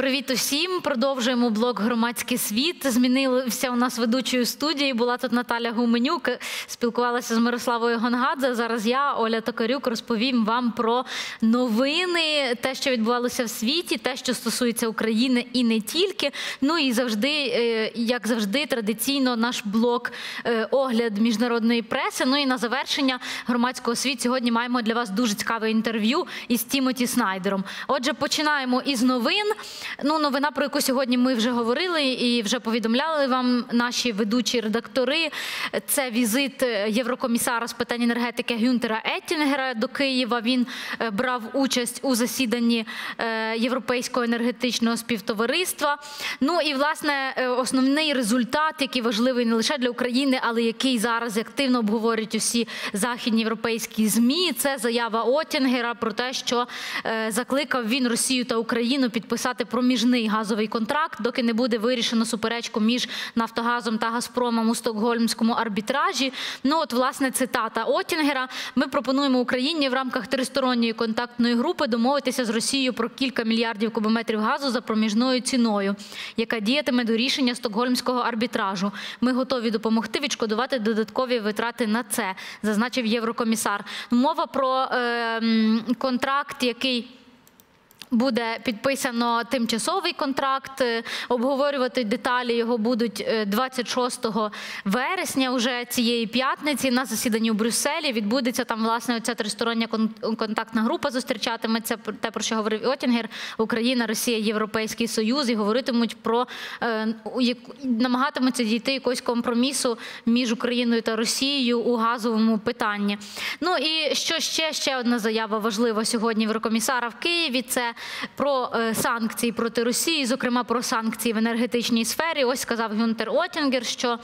Привіт усім! Продовжуємо блог Громадський світ. Змінилися у нас ведучою студії. Була тут Наталя Гуменюк, спілкувалася з Мирославою Гонгадзе. Зараз я, Оля Токарюк, розповім вам про новини, те, що відбувалося в світі, те, що стосується України і не тільки. Ну і завжди, е, як завжди, традиційно наш блог е, огляд міжнародної преси. Ну і на завершення громадського світу сьогодні маємо для вас дуже цікаве інтерв'ю із Тімоті Снайдером. Отже, починаємо із новин. Ну, новина, про яку сьогодні ми вже говорили і вже повідомляли вам наші ведучі редактори. Це візит єврокомісара з питань енергетики Гюнтера Еттінгера до Києва. Він е, брав участь у засіданні е, Європейського енергетичного співтовариства. Ну і власне е, основний результат, який важливий не лише для України, але який зараз активно обговорюють усі західні європейські змі. Це заява Оттінгера про те, що закликав він Росію та Україну підписати проміжний газовий контракт, доки не буде вирішено суперечку між Нафтогазом та Газпромом у Стокгольмському арбітражі. Ну от власне цитата Оттінгера. Ми пропонуємо Україні в рамках тристоронньої контактної групи домовитися з Росією про кілька мільярдів кубометрів газу за проміжною ціною, яка діятиме до рішення Стокгольмського арбітражу. Ми готові допомогти відшкодувати додаткові витрати на це, зазначив єврокомісар. Мова про е, контракт, який буде підписано тимчасовий контракт. Е, обговорювати деталі його будуть 26 е, вересня, уже цієї п'ятниці на засіданні у Брюсселі. Відбудеться там власне оця тристороння контактна група. Зустрічатиметься те, про що говорив Отінгер, Україна, Росія, Європейський Союз і говоритимуть про е, намагатимуться дійти якогось компромісу між Україною та Росією у газовому питанні. Ну і що ще ще одна заява важлива сьогодні Єврокомісара в Києві. Це про е, санкції проти Росії, зокрема про санкції в енергетичній сфері. Ось сказав Гюнтер Отінгер, що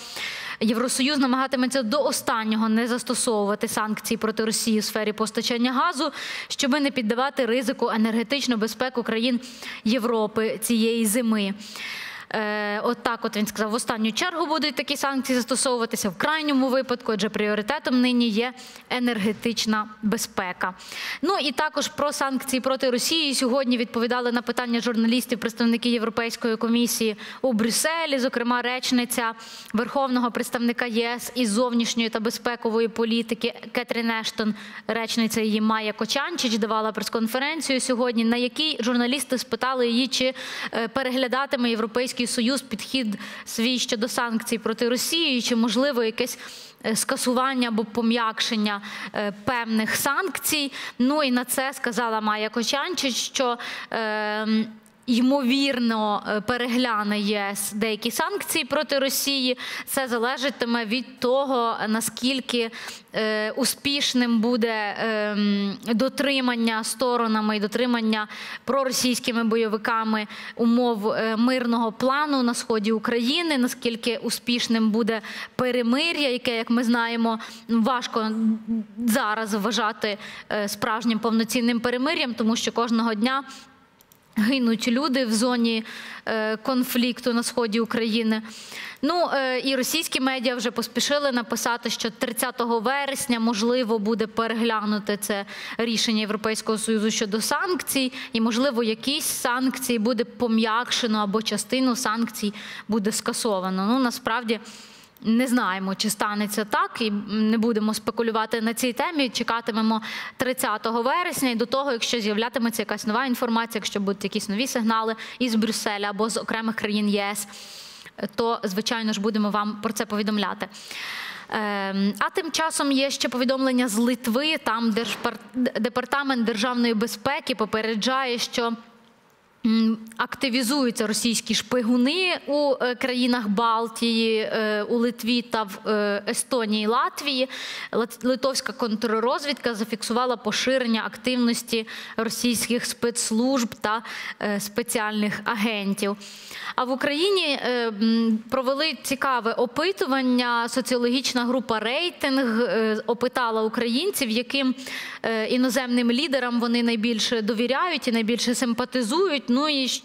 Євросоюз намагатиметься до останнього не застосовувати санкції проти Росії у сфері постачання газу, щоб не піддавати ризику енергетичну безпеку країн Європи цієї зими. Е, от так от він сказав, в останню чергу будуть такі санкції застосовуватися в крайньому випадку, адже пріоритетом нині є енергетична безпека. Ну і також про санкції проти Росії сьогодні відповідали на питання журналістів, представники Європейської комісії у Брюсселі, зокрема речниця Верховного представника ЄС із зовнішньої та безпекової політики Кетрін Ештон, речниця її Майя Кочанчич, давала прес-конференцію сьогодні, на якій журналісти спитали її, чи е, переглядатиме європейський Європейський Союз підхід свій щодо санкцій проти Росії, чи можливо якесь е, скасування або пом'якшення е, певних санкцій. Ну і на це сказала Майя Кочанчич, що. Е, ймовірно е, перегляне ЄС деякі санкції проти Росії. Це залежатиме від того, наскільки е, успішним буде ем, дотримання сторонами і дотримання проросійськими бойовиками умов е, мирного плану на сході України. Наскільки успішним буде перемир'я, яке, як ми знаємо, важко зараз вважати справжнім повноцінним перемир'ям, тому що кожного дня гинуть люди в зоні е, конфлікту на сході України. Ну е, і російські медіа вже поспішили написати, що 30 вересня можливо буде переглянути це рішення Європейського союзу щодо санкцій, і можливо якісь санкції буде пом'якшено або частину санкцій буде скасовано. Ну насправді. Не знаємо, чи станеться так, і не будемо спекулювати на цій темі. Чекатимемо 30 вересня і до того, якщо з'являтиметься якась нова інформація, якщо будуть якісь нові сигнали із Брюсселя або з окремих країн ЄС, то звичайно ж будемо вам про це повідомляти. Ем, а тим часом є ще повідомлення з Литви. Там департамент державної безпеки попереджає, що Активізуються російські шпигуни у е, країнах Балтії, е, у Литві та в е, Естонії Латвії. Литовська контррозвідка зафіксувала поширення активності російських спецслужб та спеціальних агентів. А в Україні провели цікаве опитування. Соціологічна група рейтинг опитала українців, яким іноземним лідерам вони найбільше довіряють і найбільше симпатизують. Ну і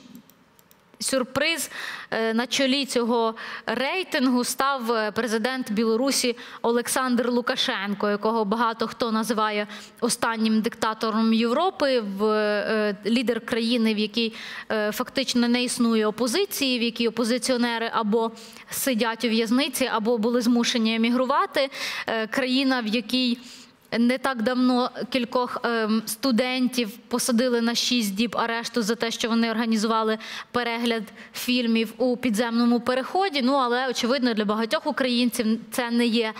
сюрприз е, на чолі цього рейтингу став е, президент Білорусі Олександр Лукашенко, якого багато хто називає останнім диктатором Європи, в е, лідер країни, в якій фактично не існує опозиції, в якій опозиціонери або сидять у в'язниці, або були змушені емігрувати. Країна, в якій не так давно кількох ем, студентів посадили на 6 діб арешту за те, що вони організували перегляд фільмів у підземному переході. Ну але очевидно для багатьох українців це не є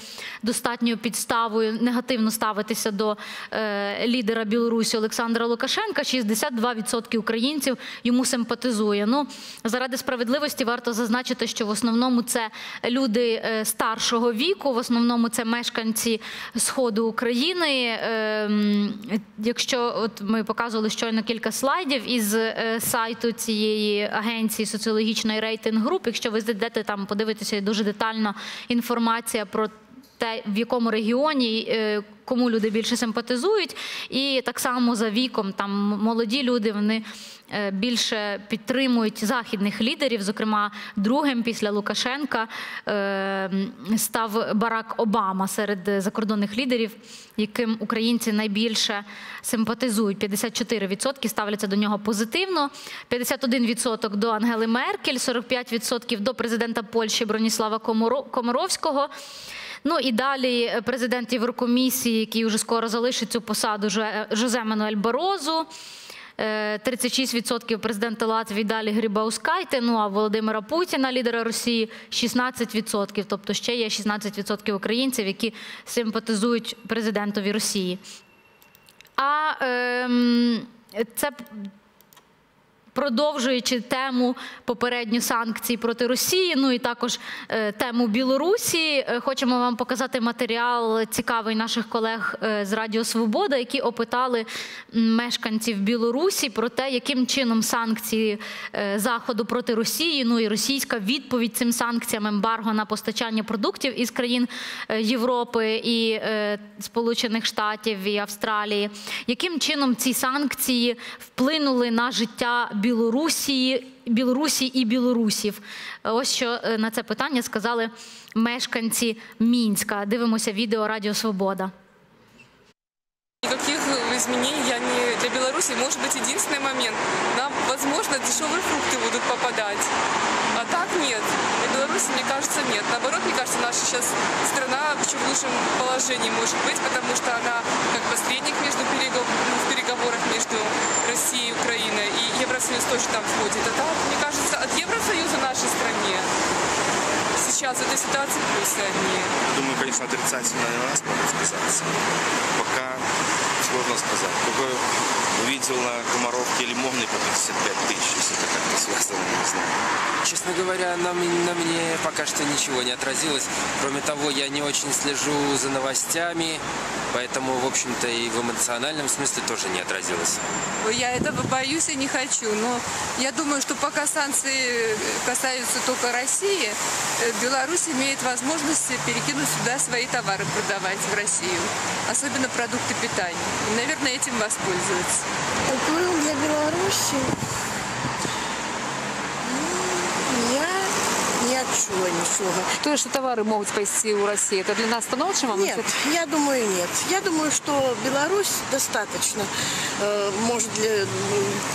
достатньою підставою негативно ставитися до е, лідера Білорусі Олександра Лукашенка. 62% українців йому симпатизує. Ну заради справедливості варто зазначити, що в основному це люди е, старшого віку, в основному це мешканці сходу України. Ем, Якщо от ми показували щойно кілька слайдів із е, сайту цієї агенції соціологічної рейтинг груп, якщо ви зайдете там, подивитеся дуже детально інформація про те, в якому регіоні е, кому люди більше симпатизують, і так само за віком там молоді люди вони більше підтримують західних лідерів. Зокрема, другим після Лукашенка е, став Барак Обама серед закордонних лідерів, яким українці найбільше симпатизують. 54% ставляться до нього позитивно, 51% до Ангели Меркель, 45% до президента Польщі Броніслава Комаро- Комаровського. Ну і далі е, президент Єврокомісії, який вже скоро залишить цю посаду, Жозе Мануель Барозу. Е, 36% президента Латвії далі Грібаускайте. ну а Володимира Путіна, лідера Росії, 16%. Тобто ще є 16% українців, які симпатизують президентові Росії. А ем, це продовжуючи тему попередню санкцій проти Росії, ну і також е, тему Білорусі, е, хочемо вам показати матеріал цікавий наших колег е, з Радіо Свобода, які опитали мешканців Білорусі про те, яким чином санкції заходу проти Росії, ну і російська відповідь цим санкціям ембарго на постачання продуктів із країн Європи і Сполучених Штатів і Австралії, яким чином ці санкції вплинули на життя Білорусі, Білорусі і білорусів? Ось що е, на це питання сказали мешканці Мінська. Дивимося відео Радіо Свобода. Никаких изменений я не... Для Беларуси может быть единственный момент. Нам, возможно, дешевые фрукты будут попадать. Нет. Для Беларуси, мне кажется, нет. Наоборот, мне кажется, наша сейчас страна в лучшем положении может быть, потому что она как посредник между перегов... ну, в переговорах между Россией и Украиной. И Евросоюз тоже там входит. А так, мне кажется, от Евросоюза нашей стране сейчас в этой ситуации плюсы одни. Думаю, конечно, отрицательно у нас могут сказаться. Пока сложно сказать. Только увидел на Комаровке лимонный по 55 тысяч, если это как-то связано, не знаю. Честно говоря, на, на мне пока что ничего не отразилось. Кроме того, я не очень слежу за новостями, поэтому, в общем-то, и в эмоциональном смысле тоже не отразилось. Я этого боюсь и не хочу. Но я думаю, что пока санкции касаются только России, э, Беларусь имеет возможность перекинуть сюда свои товары продавать в Россию. Особенно продукты питания. И, наверное, этим воспользуются Вплив для Білорусі ну, я не відчула нічого. То, что товары могут спасти у России, это для нас становится Нет, я думаю, нет. Я думаю, что Беларусь достаточно э, может для м,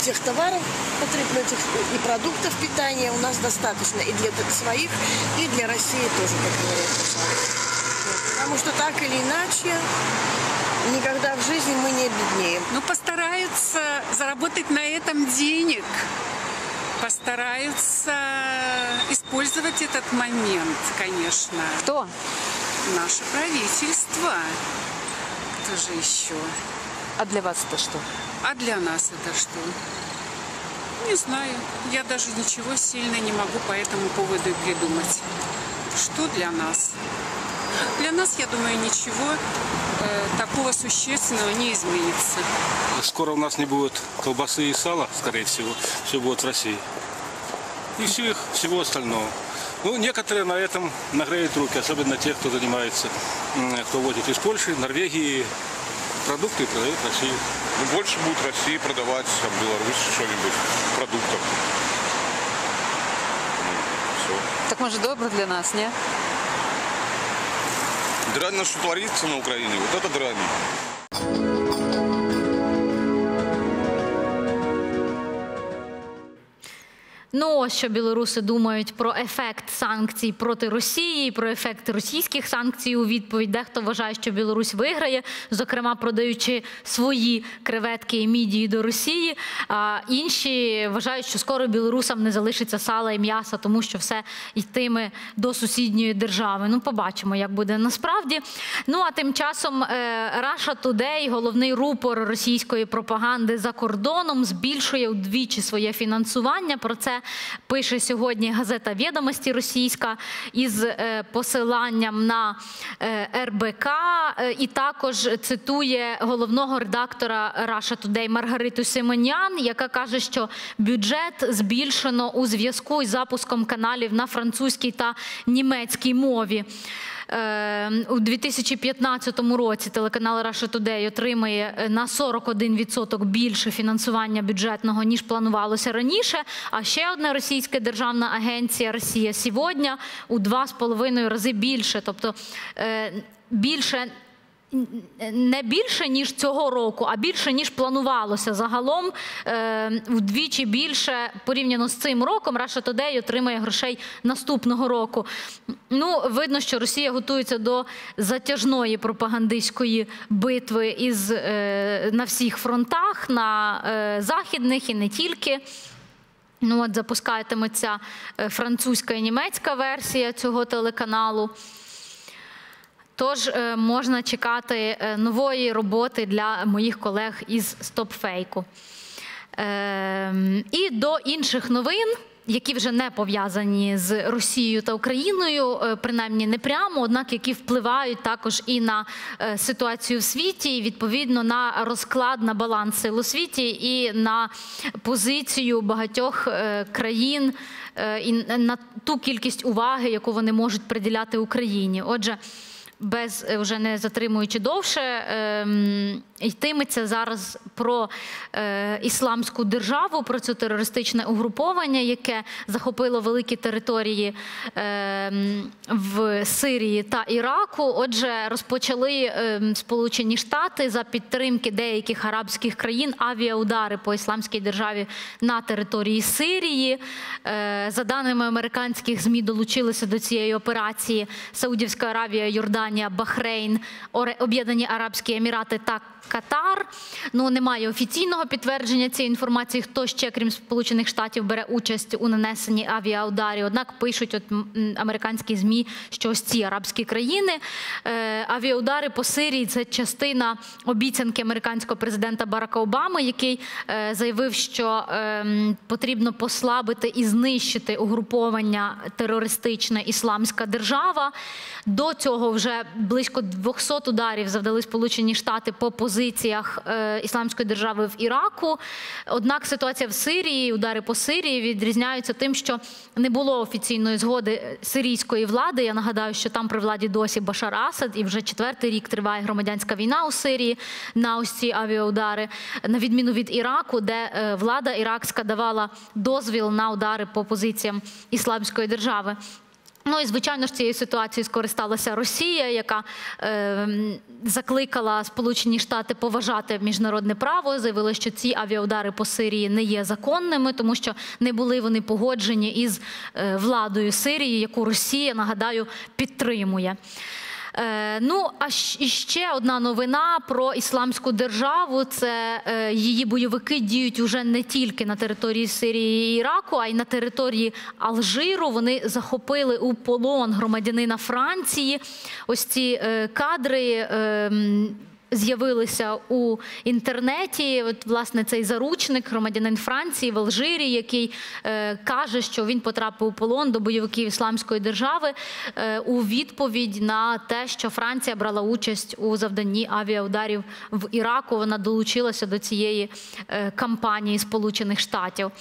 тех товаров потребных этих и продуктов питания у нас достаточно и для т- своих, и для России тоже, как говорят. Вот. Потому что так или иначе никогда в жизни мы не обеднеем. Ну, постараются заработать на этом денег. Постараются использовать этот момент, конечно. Кто? Наше правительство. Кто же еще? А для вас это что? А для нас это что? Не знаю. Я даже ничего сильно не могу по этому поводу придумать. Что для нас? Для нас, я думаю, ничего такого существенного не изменится. Скоро у нас не будет колбасы и сала, скорее всего. Все будет в России. И всего, всего остального. Ну, некоторые на этом нагреют руки, особенно те, кто занимается, кто возит из Польши, Норвегии продукты и продает в Россию. Ну, больше будет России продавать, а Беларусь что-нибудь, продуктов. так може добре для нас, ні? Дрянно, что творится на Украине, вот это дрянно. Ну, що білоруси думають про ефект санкцій проти Росії, про ефект російських санкцій у відповідь. Дехто вважає, що Білорусь виграє, зокрема продаючи свої креветки і мідії до Росії. А інші вважають, що скоро білорусам не залишиться сала і м'яса, тому що все йтиме до сусідньої держави. Ну, побачимо, як буде насправді. Ну а тим часом е, Russia Today, головний рупор російської пропаганди за кордоном, збільшує удвічі своє фінансування. Про це пише сьогодні газета Відомості російська із е, посиланням на е, РБК, е, і також цитує головного редактора Russia Today Маргариту Симонян, яка каже, що бюджет збільшено у зв'язку із запуском каналів на французькій та німецькій мові. Е, У 2015 році телеканал Russia Today отримає е, на 41% більше фінансування бюджетного, ніж планувалося раніше. А ще одна російська державна агенція Росія сьогодні у 2,5 рази більше. Тобто е, більше не більше ніж цього року, а більше ніж планувалося. Загалом е, вдвічі більше порівняно з цим роком Russia Today отримає грошей наступного року. Ну, видно, що Росія готується до затяжної пропагандистської битви із е, на всіх фронтах, на е, західних і не тільки. Ну, от запускатиметься французька і німецька версія цього телеканалу. Тож е, можна чекати е, нової роботи для моїх колег із стопфейку. Е, І до інших новин. Які вже не пов'язані з Росією та Україною, е, принаймні не прямо, однак які впливають також і на ситуацію в світі, і відповідно на розклад на баланс сил у світі і на позицію багатьох країн і на ту кількість уваги, яку вони можуть приділяти Україні. Отже, без е, вже не затримуючи довше, ем, йтиметься зараз про е, ісламську державу, про це терористичне угруповання, яке захопило великі території ем, в Сирії та Іраку. Отже, розпочали ем, Сполучені Штати за підтримки деяких арабських країн авіаудари по ісламській державі на території Сирії. Е, За даними американських ЗМІ, долучилися до цієї операції Саудівська Аравія, Йорданія, Бахрейн, Оре- Об'єднані Арабські Емірати та Катар. Ну немає офіційного підтвердження цієї інформації, хто ще, крім Сполучених Штатів, бере участь у нанесенні авіаударів. Однак пишуть от американські змі, що ось ці арабські країни е, авіаудари по Сирії це частина обіцянки американського президента Барака Обами, який е, заявив, що е, потрібно послабити і знищити угруповання терористичне Ісламська держава. До цього вже близько 200 ударів завдали Сполучені Штати по позиціях е, Ісламської держави в Іраку. Однак ситуація в Сирії, удари по Сирії відрізняються тим, що не було офіційної згоди сирійської влади. Я нагадаю, що там при владі досі Башар Асад, і вже четвертий рік триває громадянська війна у Сирії на ось ці авіаудари, на відміну від Іраку, де е, влада іракська давала дозвіл на удари по позиціям Ісламської держави. Ну і звичайно ж цією ситуацією скористалася Росія, яка е, закликала Сполучені Штати поважати міжнародне право. Заявила, що ці авіаудари по Сирії не є законними, тому що не були вони погоджені із е, владою Сирії, яку Росія нагадаю підтримує. Е, Ну, а ще одна новина про ісламську державу. Це е, її бойовики діють уже не тільки на території Сирії і Іраку, а й на території Алжиру. Вони захопили у полон громадянина Франції. Ось ці е, кадри. З'явилися у інтернеті. От власне цей заручник, громадянин Франції в Алжирі, який е, каже, що він потрапив у полон до бойовиків ісламської держави е, у відповідь на те, що Франція брала участь у завданні авіаударів в Іраку. Вона долучилася до цієї е, кампанії Сполучених Штатів.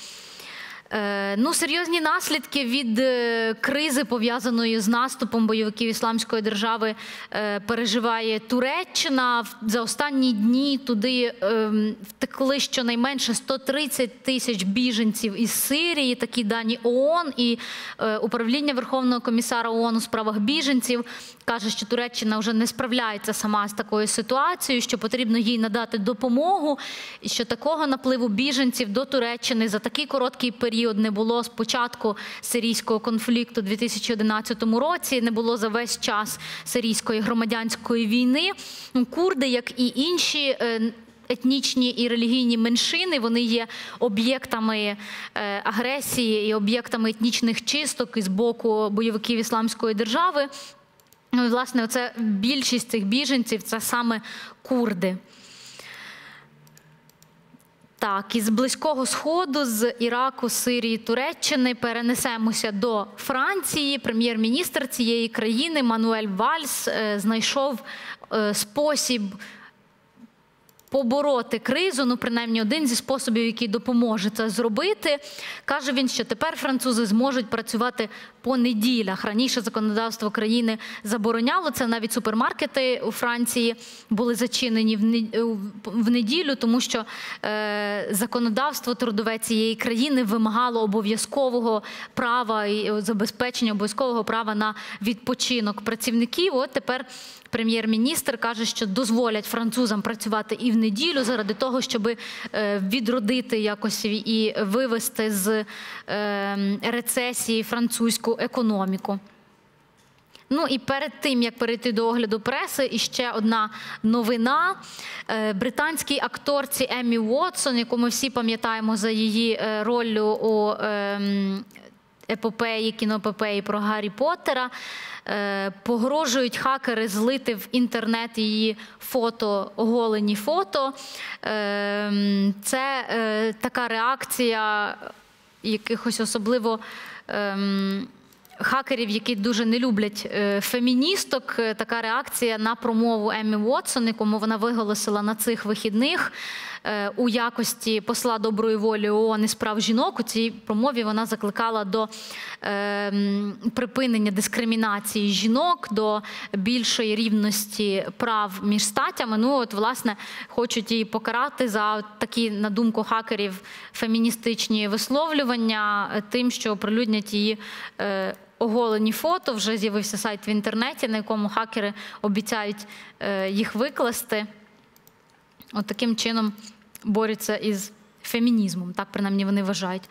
Е, Ну, серйозні наслідки від е, кризи, пов'язаної з наступом бойовиків ісламської держави, е, переживає Туреччина. За останні дні туди ем, втекли щонайменше 130 тисяч біженців із Сирії. Такі дані ООН і управління Верховного комісара ООН у справах біженців каже, що Туреччина вже не справляється сама з такою ситуацією, що потрібно їй надати допомогу, і що такого напливу біженців до Туреччини за такий короткий період не було з початку сирійського конфлікту у 2011 році, не було за весь час сирійської громадянської війни. Курди, як і інші. е, Етнічні і релігійні меншини вони є об'єктами е, агресії і об'єктами етнічних чисток із боку бойовиків ісламської держави. Ну і власне, оце більшість цих біженців це саме курди. Так, із близького сходу, з Іраку, Сирії, Туреччини перенесемося до Франції. Прем'єр-міністр цієї країни Мануель Вальс е, знайшов е, спосіб побороти кризу, ну принаймні один зі способів, який допоможе це зробити. Каже він, що тепер французи зможуть працювати по неділях. Раніше законодавство країни забороняло це. Навіть супермаркети у Франції були зачинені в не- неділю, тому що е, законодавство трудове цієї країни вимагало обов'язкового права і забезпечення обов'язкового права на відпочинок працівників. От тепер прем'єр-міністр каже, що дозволять французам працювати і в неділю заради того, щоб відродити якось і вивести з е, рецесії французьку економіку. Ну і перед тим як перейти до огляду преси, іще одна новина. Е, Британській акторці Еммі Уотсон, яку ми всі пам'ятаємо за її е, роллю у епопеї, кінопопеї про Гаррі Поттера. е, Погрожують хакери злити в інтернет її фото, оголені фото. Ем, Це е, така реакція якихось особливо. Хакерів, які дуже не люблять е, феміністок, Е, така реакція на промову Еммі Уотсон, якому вона виголосила на цих вихідних е, у якості посла доброї волі ООН і справ жінок. У цій промові вона закликала до припинення дискримінації жінок, до більшої рівності прав між статтями. Ну, от, власне, хочуть її покарати за такі, на думку хакерів, феміністичні висловлювання, тим, що оприлюднять її. Оголені фото вже з'явився сайт в інтернеті, на якому хакери обіцяють е, їх викласти. От таким чином борються із фемінізмом, так принаймні вони вважають.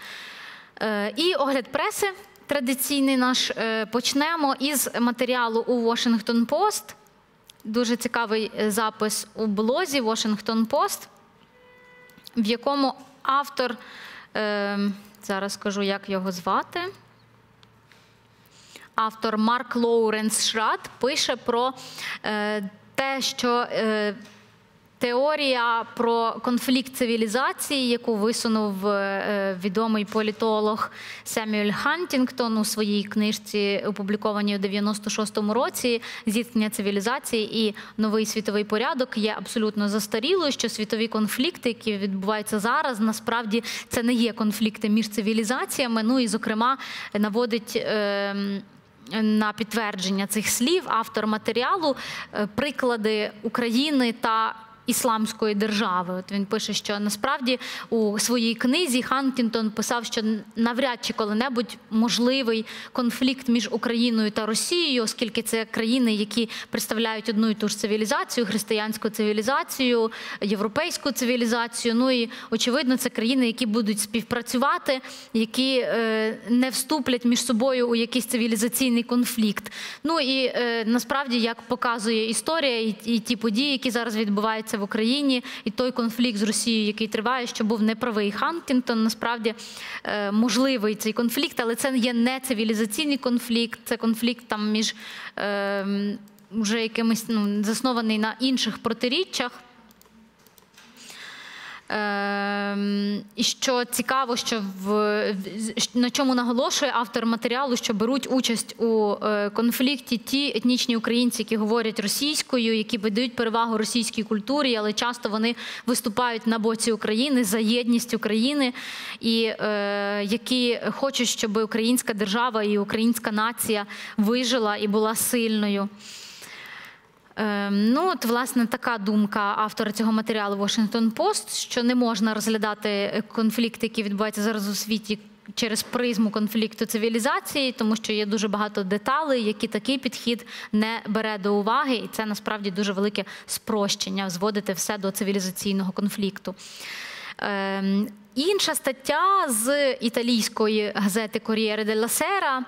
Е, І огляд преси традиційний наш е, почнемо із матеріалу у Washington Post. Дуже цікавий запис у блозі Washington Post, в якому автор, е, зараз скажу, як його звати. Автор Марк Лоуренс Шрат пише про е, те, що е, теорія про конфлікт цивілізації, яку висунув е, відомий політолог Семюель Хантінгтон у своїй книжці, опублікованій у 96-му році, зіткнення цивілізації і новий світовий порядок, є абсолютно застарілою. Що світові конфлікти, які відбуваються зараз, насправді це не є конфлікти між цивілізаціями. Ну і зокрема наводить. Е, на підтвердження цих слів автор матеріалу е, приклади України та Ісламської держави. От він пише, що насправді у своїй книзі Хантінгтон писав, що навряд чи коли-небудь можливий конфлікт між Україною та Росією, оскільки це країни, які представляють одну і ту ж цивілізацію, християнську цивілізацію, європейську цивілізацію. Ну і очевидно, це країни, які будуть співпрацювати, які е, не вступлять між собою у якийсь цивілізаційний конфлікт. Ну і е, насправді, як показує історія, і, і ті події, які зараз відбуваються в Україні, і той конфлікт з Росією, який триває, що був неправий Хантінгтон, насправді е, можливий цей конфлікт, але це є не цивілізаційний конфлікт, це конфлікт там між вже якимось ну, заснований на інших протиріччях. Ем, І що цікаво, що в на чому наголошує автор матеріалу, що беруть участь у е, конфлікті ті етнічні українці, які говорять російською, які видають перевагу російській культурі, але часто вони виступають на боці України за єдність України, і е, які хочуть, щоб українська держава і українська нація вижила і була сильною. Ем, Ну, от, власне, така думка автора цього матеріалу Washington Post, що не можна розглядати е, конфлікти, які відбуваються зараз у світі. Через призму конфлікту цивілізації, тому що є дуже багато деталей, які такий підхід не бере до уваги, і це насправді дуже велике спрощення зводити все до цивілізаційного конфлікту. Ем, інша стаття з італійської газети Corriere della Sera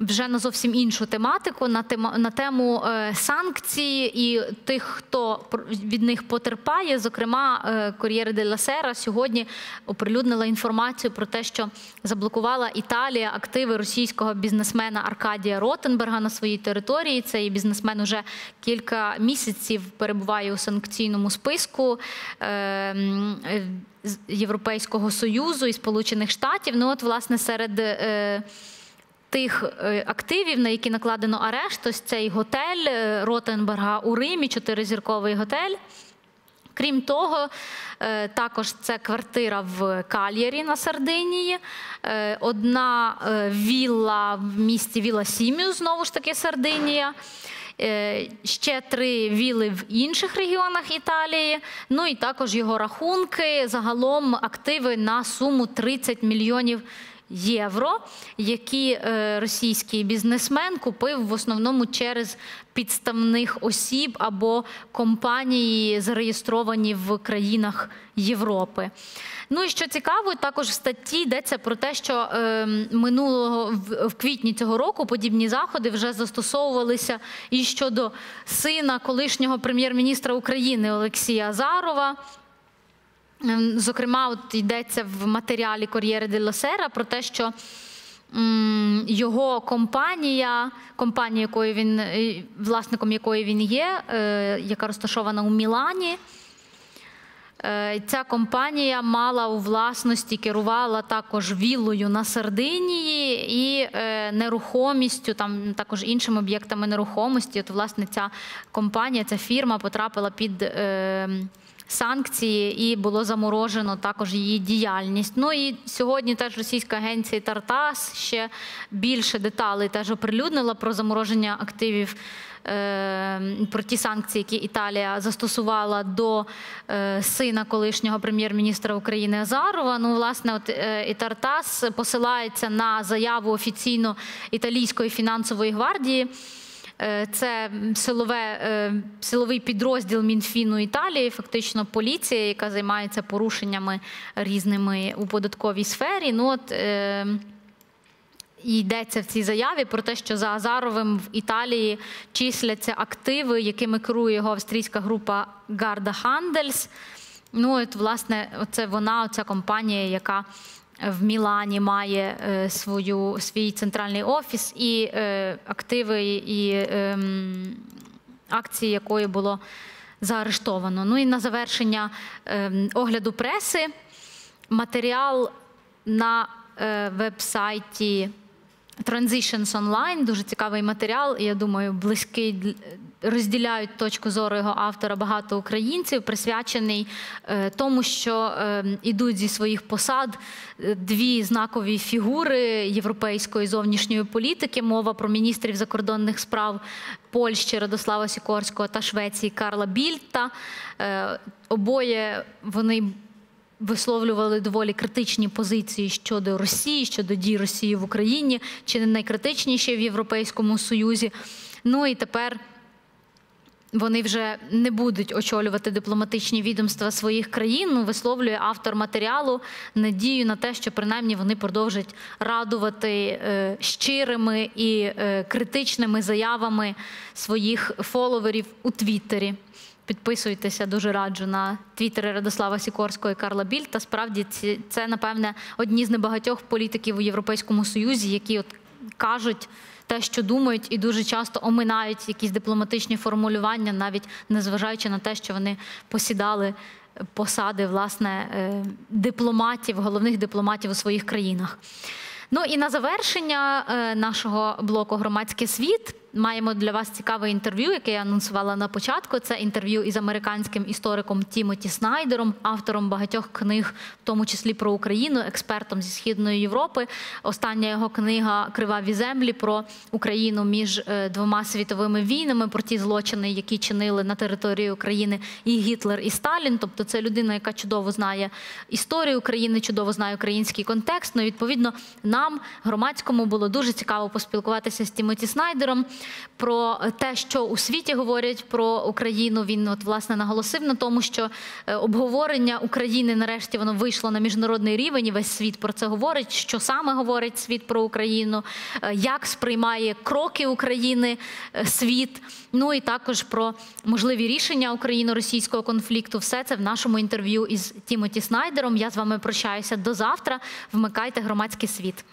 вже на зовсім іншу тематику, на тему, на тему е, санкцій і тих, хто від них потерпає. Зокрема, е, Corriere della Sera сьогодні оприлюднила інформацію про те, що заблокувала Італія активи російського бізнесмена Аркадія Ротенберга на своїй території. Цей бізнесмен уже кілька місяців перебуває у санкційному списку. е, е, Європейського союзу і Сполучених Штатів. Ну, от, власне, серед тих е, активів, на які накладено арешт, ось цей готель е, Ротенберга у Римі, чотиризірковий готель. Крім того, е, також це квартира в Кальєрі на Сардинії, одна вілла в місті Віла Сіміу, знову ж таки Сардинія. Ще три віли в інших регіонах Італії. Ну і також його рахунки. Загалом активи на суму 30 мільйонів євро, які е, російський бізнесмен купив в основному через підставних осіб або компанії, зареєстровані в країнах Європи. Ну і що цікаво, також в статті йдеться про те, що е, минулого в, в квітні цього року подібні заходи вже застосовувалися і щодо сина колишнього прем'єр-міністра України Олексія Азарова. Ем, Зокрема, от йдеться в матеріалі Corriere dello Sera про те, що його компанія, компанія, якої він, е, власником якої він є, е, яка розташована у Мілані, е, ця компанія мала у власності, керувала також віллою на Сардинії і нерухомістю, там також іншими об'єктами нерухомості. От, власне, ця компанія, ця фірма потрапила під. Санкції і було заморожено також її діяльність. Ну і сьогодні теж російська агенція Тартас ще більше деталей теж оприлюднила про замороження активів. е, Про ті санкції, які Італія застосувала до е, сина колишнього прем'єр-міністра України Азарова. Ну, власне, от е, і Тартас посилається на заяву офіційно італійської фінансової гвардії. Е, Це силове, е, силовий підрозділ Мінфіну Італії, фактично поліція, яка займається порушеннями різними у податковій сфері. Ну от е, йдеться в цій заяві про те, що за Азаровим в Італії числяться активи, якими керує його австрійська група Гарда Хандельс. Ну, от, власне, це вона, ця компанія, яка в Мілані має е, свою, свій центральний офіс і е, активи і ем, акції якої було заарештовано. Ну і на завершення ем, огляду преси матеріал на е, веб-сайті Transitions Online, дуже цікавий матеріал. Я думаю, близький розділяють точку зору його автора багато українців, присвячений е, тому, що е, ідуть зі своїх посад е, дві знакові фігури європейської зовнішньої політики. Мова про міністрів закордонних справ Польщі Радослава Сікорського та Швеції Карла Більта. Е, Обоє вони висловлювали доволі критичні позиції щодо Росії, щодо дій Росії в Україні, чи не найкритичніші в Європейському Союзі. Ну і тепер. Вони вже не будуть очолювати дипломатичні відомства своїх країн. Ну, висловлює автор матеріалу надію на те, що принаймні вони продовжать радувати е, щирими і е, критичними заявами своїх фоловерів у Твіттері. Підписуйтеся, дуже раджу на твіттери Радослава Сікорського і Карла Більта. Справді ці- це, напевне, одні з небагатьох політиків у Європейському Союзі, які от кажуть те, що думають, і дуже часто оминають якісь дипломатичні формулювання, навіть незважаючи на те, що вони посідали посади власне е, дипломатів, головних дипломатів у своїх країнах. Ну і на завершення е, нашого блоку Громадський світ маємо для вас цікаве інтерв'ю, яке я анонсувала на початку. Це інтерв'ю із американським істориком Тімоті Снайдером, автором багатьох книг, в тому числі про Україну, експертом зі східної Європи. Остання його книга Криваві землі про Україну між е, двома світовими війнами, про ті злочини, які чинили на території України і Гітлер, і Сталін. Тобто, це людина, яка чудово знає історію України, чудово знає український контекст. Ну, відповідно, нам громадському було дуже цікаво поспілкуватися з Тімоті Снайдером про те, що у світі говорять про Україну. Він от власне наголосив на тому, що е, обговорення України нарешті воно вийшло на міжнародний рівень. і Весь світ про це говорить. Що саме говорить світ про Україну, е, як сприймає кроки України е, світ. Ну і також про можливі рішення україно-російського конфлікту. Все це в нашому інтерв'ю із Тімоті Снайдером. Я з вами прощаюся до завтра. Вмикайте громадський світ.